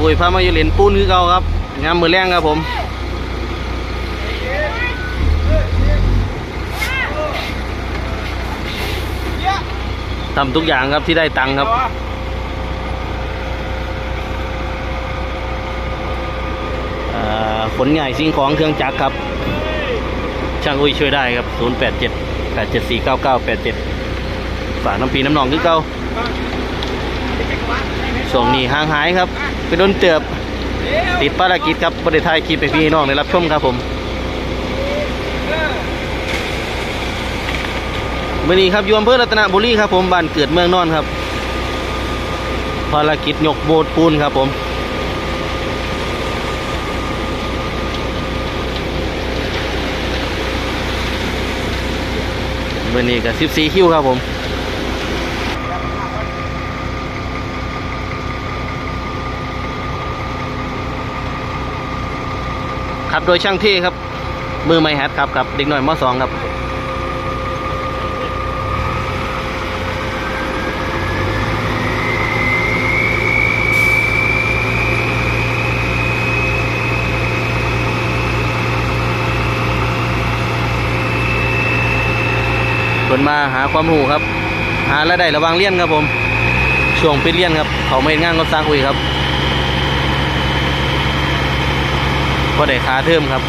อุ้ยพามาอยู่เหรียญปูนคือเก่าครับงามมือแรงครับผมทำทุกอย่างครับที่ได้ตังค์ครับอ่าขนใหญ่สิ่งของเครื่องจักรครับ ช่างอุ้ยช่วยได้ครับ 0 8 7 8 7 4 9 9 8 7 ฝากน้ำปีน้ำหนองคือเก่าส่วงนี้ห่างหายครับ ไปโดนเตือบติดภารกิจครับประเทศไทยคลิปพี่น้องได้รับชมครับผมวันนี้ครับอยู่อำเภอรัตนบุรีครับผมบ้านเกิดเมืองนอนครับ ภารกิจยกโบสปูนครับผมวันนี้กับ14คิวครับผม ครับโดยช่างที่ครับ มือไม่ฮัดครับกับเด็กหน่อยมสองครับคนมาหาความรู้ครับ หาและได้ระวังเลี้ยนครับผม ช่วงปิดเลี้ยนครับ เขาไม่เฮ็ดงานก็สร้างอุยครับ ก็ได้ค่าเทิมครับ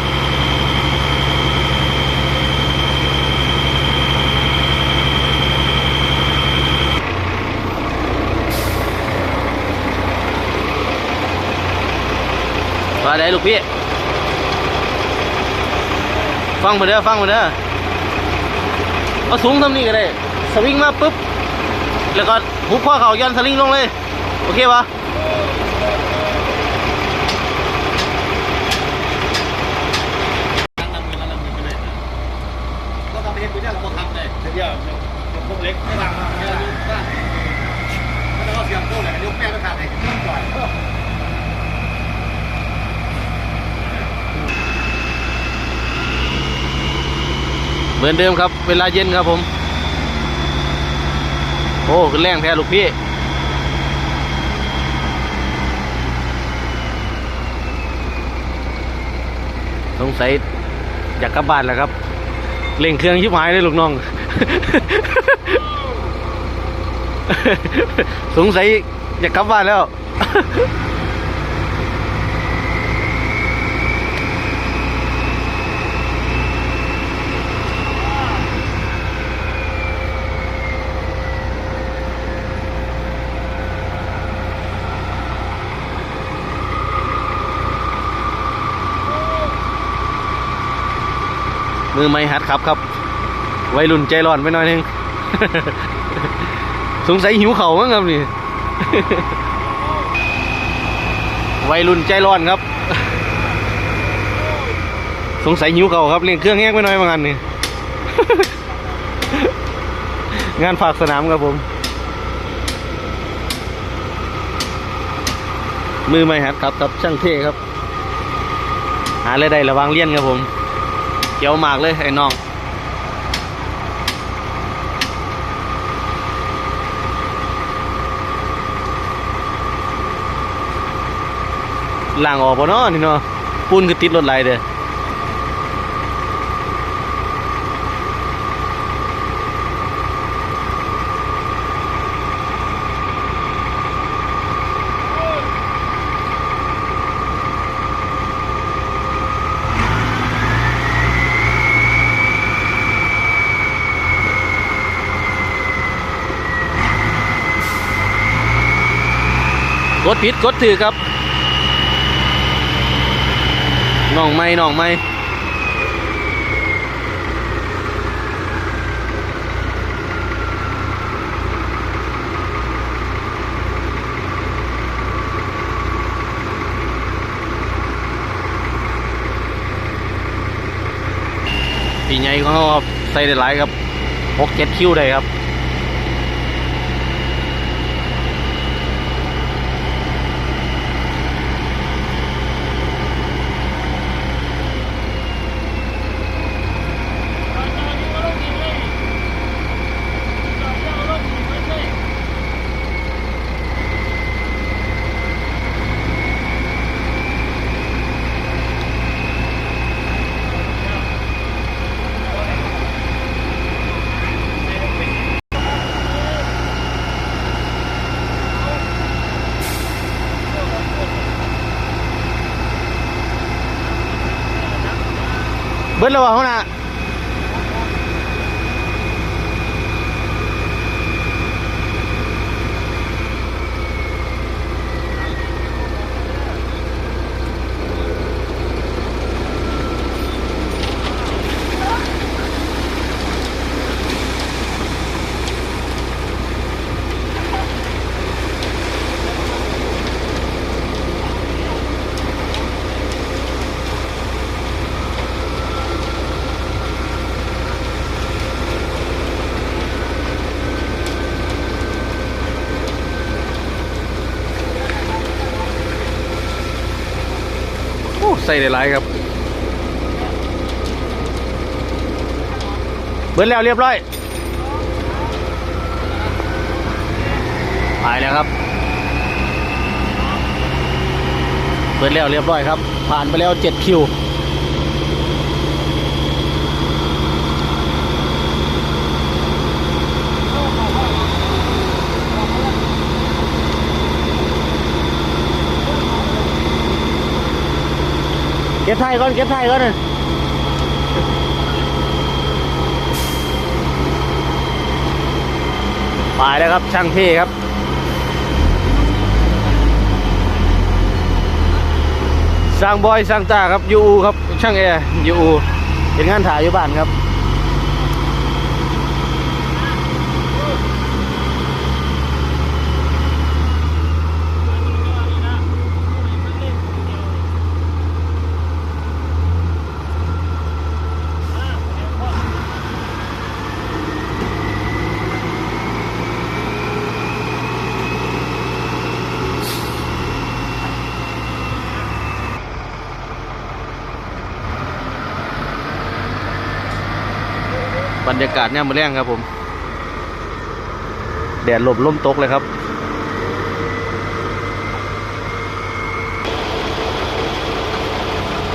มาได้ลูกพี่ ฟังมาเด้อฟังมาเด้อเอาสูงทำนี่ก็ได้ สวิงมาปุ๊บ แล้วก็หุบข้อเข่ายันสลิงลงเลย โอเคปะ ก็ทำเองไปเนี่ยเราก็ทำเลยเดี๋ยว พวกเล็กไม่บางมากเนี่ยลูกบ้านก็ต้องเอาเสียงโต้เลยยกแม่ไปขาดเลยต้องปล่อยเหมือนเดิมครับ เวลาเย็นครับผม โอ้ขึ้นแรงแท้ลูกพี่สงสัยอยากกลับบ้านแล้วครับเร่งเครื่องชิบหายเลยลูกน้อง สงสัยอยากกลับบ้านแล้ว มือไม่หัดขับครับ วัยรุ่นใจร้อนไปหน่อยนึง สงสัยหิวเข่ามั้งครับนี่ วัยรุ่นใจร้อนครับ สงสัยหิวเข่าครับเร่งเครื่องแห้งไปหน่อยบางอันนี่ งานฝากสนามครับผม มือไม่หัดครับครับช่างเท่ครับ หาเลยได้ระวังเลี่ยนครับผม เกี่ยวหมากเลยไอ้น้อง ล่างออกบ่เนาะนี่เนาะปูนคือติดรถไหลเด้อกดผิดกดถือครับ น้องไม่น้องไม่ปีใหญ่ของเขาครับใส่ได้หลายครับหกเจ็ดคิวได้ครับ บิดแใส่ได้หลายครับ เบิดแล้วเรียบร้อยหายแล้วครับ เบิดแล้วเรียบร้อยครับ ผ่านไปแล้วเจ็ดคิว ก็บไทยก่อนเก็บไทยก่อนไปแล้วครับช่างเท่ครับสร้างบอยสร้างตาครับยูอูครับช่างแอร์ยูอูเป็นงานถ่ายอยู่บ้านครับ บรรยากาศเนี่ยมาแรงครับผม แดดหลบล่มตกเลยครับ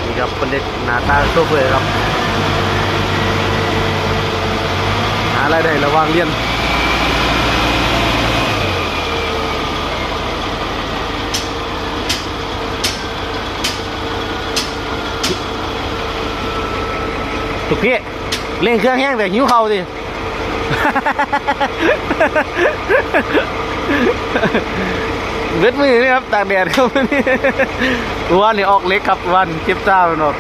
นี่ครับบรรยากาศหนาตาโซเฟอร์ครับ หาอะไรายได้ระว่างเรียนถูกพี่ เร่งเครื่องแห้งแต่หิวเข่าสิเบ็ดมือนี่ครับตากแดดครับนี่วันนี้ออกเล็กครับวันเก็บเจ้าหนอ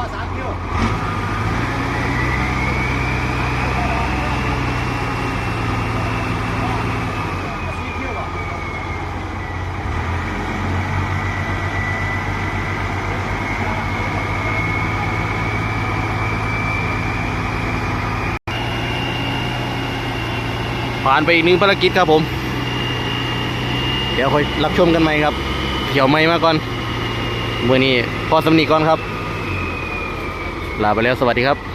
ผ่านไปอีกหนึ่งภารกิจครับผม เดี๋ยวค่อยรับชมกันไหม่ครับเขียวไม่มาก่อนมื่อนี้พอสำนีก่อนครับ ลาไปแล้วสวัสดีครับ